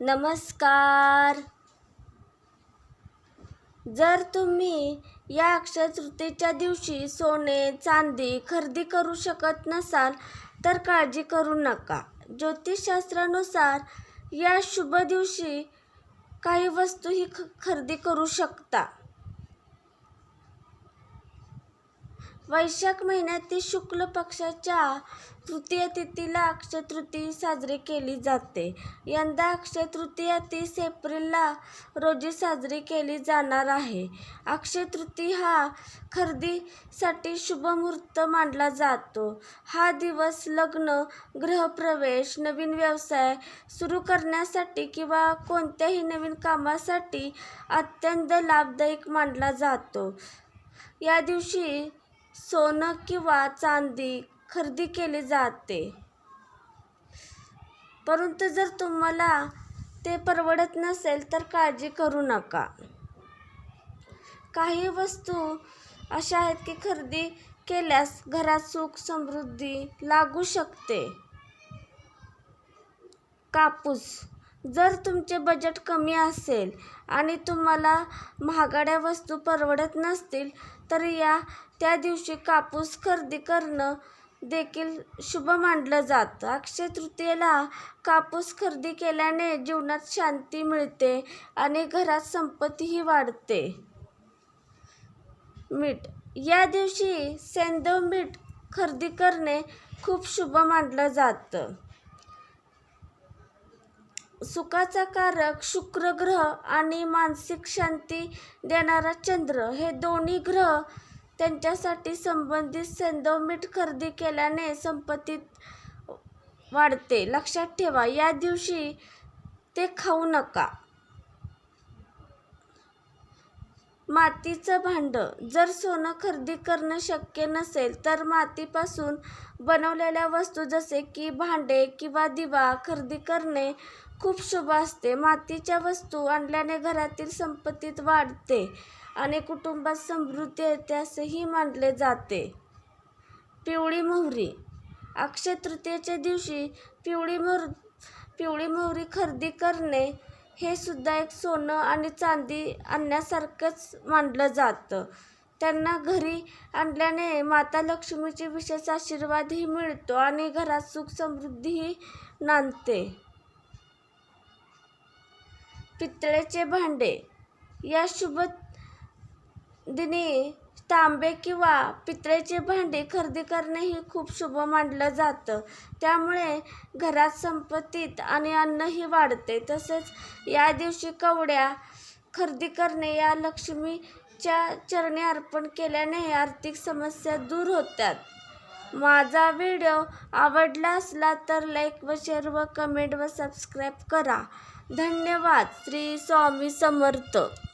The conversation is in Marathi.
नमस्कार. जर तुम्ही या अक्षतृतीच्या दिवशी सोने चांदी खरेदी करू शकत नसाल तर काळजी करू नका. ज्योतिषशास्त्रानुसार या शुभ दिवशी काही वस्तूही ख खरेदी करू शकता. वैशाख महिन्यातील शुक्ल पक्षाच्या तृतीय तिथीला अक्षय तृतीय साजरी केली जाते. यंदा अक्षय तृतीया तीस एप्रिलला रोजी साजरी केली जाणार आहे. अक्षय तृतीय हा खरेदीसाठी शुभ मुहूर्त मानला जातो. हा दिवस लग्न गृहप्रवेश नवीन व्यवसाय सुरू करण्यासाठी किंवा कोणत्याही नवीन कामासाठी अत्यंत लाभदायक मानला जातो. या दिवशी सोनं किंवा चांदी खरेदी केली जाते. परंतु जर तुम्हाला ते परवडत नसेल तर काळजी करू नका. काही वस्तू अशा आहेत की खरेदी केल्यास घरात सुख समृद्धी लागू शकते. कापूस जर तुमचे बजेट कमी असेल आणि तुम्हाला महागड्या वस्तू परवडत नसतील तर या त्या दिवशी कापूस खरेदी करणं देखील शुभ मानलं जातं. अक्षय तृतीयेला कापूस खरेदी केल्याने जीवनात शांती मिळते आणि घरात संपत्तीही वाढते. मीठ. या दिवशी सेंदव मीठ खरेदी करणे खूप शुभ मानलं जातं. सुखाचा कारक शुक्र ग्रह आणि मानसिक शांती देणारा चंद्र. हे दोन्ही ग्रह त्यांच्यासाठी संबंधित सेंदव मीठ खरेदी केल्याने संपत्तीत वाढते. लक्षात ठेवा या दिवशी ते खाऊ नका. मातीचं भांडं. जर सोनं खरेदी करणं शक्य नसेल तर मातीपासून बनवलेल्या वस्तू जसे की भांडे किंवा दिवा खरेदी करणे खूप शुभ असते. मातीच्या वस्तू आणल्याने घरातील संपत्तीत वाढते आणि कुटुंबात समृद्धी येते असेही मानले जाते. पिवळी मोहरी. अक्षय तृतीयेच्या दिवशी पिवळी मोहर पिवळी मोहरी खरेदी करणे हे सुद्धा एक सोनं आणि चांदी आणण्यासारखंच मानलं जातं. त्यांना घरी आणल्याने माता लक्ष्मीचे विशेष आशीर्वादही मिळतो आणि घरात सुख समृद्धीही नांदते. पितळेचे भांडे. या शुभ दिनी तांबे किंवा पितळेचे भांडे खरेदी करणेही खूप शुभ मानलं जातं. त्यामुळे घरात संपत्तीत आणि अन्नही वाढते. तसेच या दिवशी कवड्या खरेदी करणे या लक्ष्मीच्या चरणी अर्पण केल्याने आर्थिक समस्या दूर होतात. माझा व्हिडिओ आवडला असला तर लाईक व शेअर व कमेंट व सबस्क्राईब करा. धन्यवाद. श्री स्वामी समर्थ.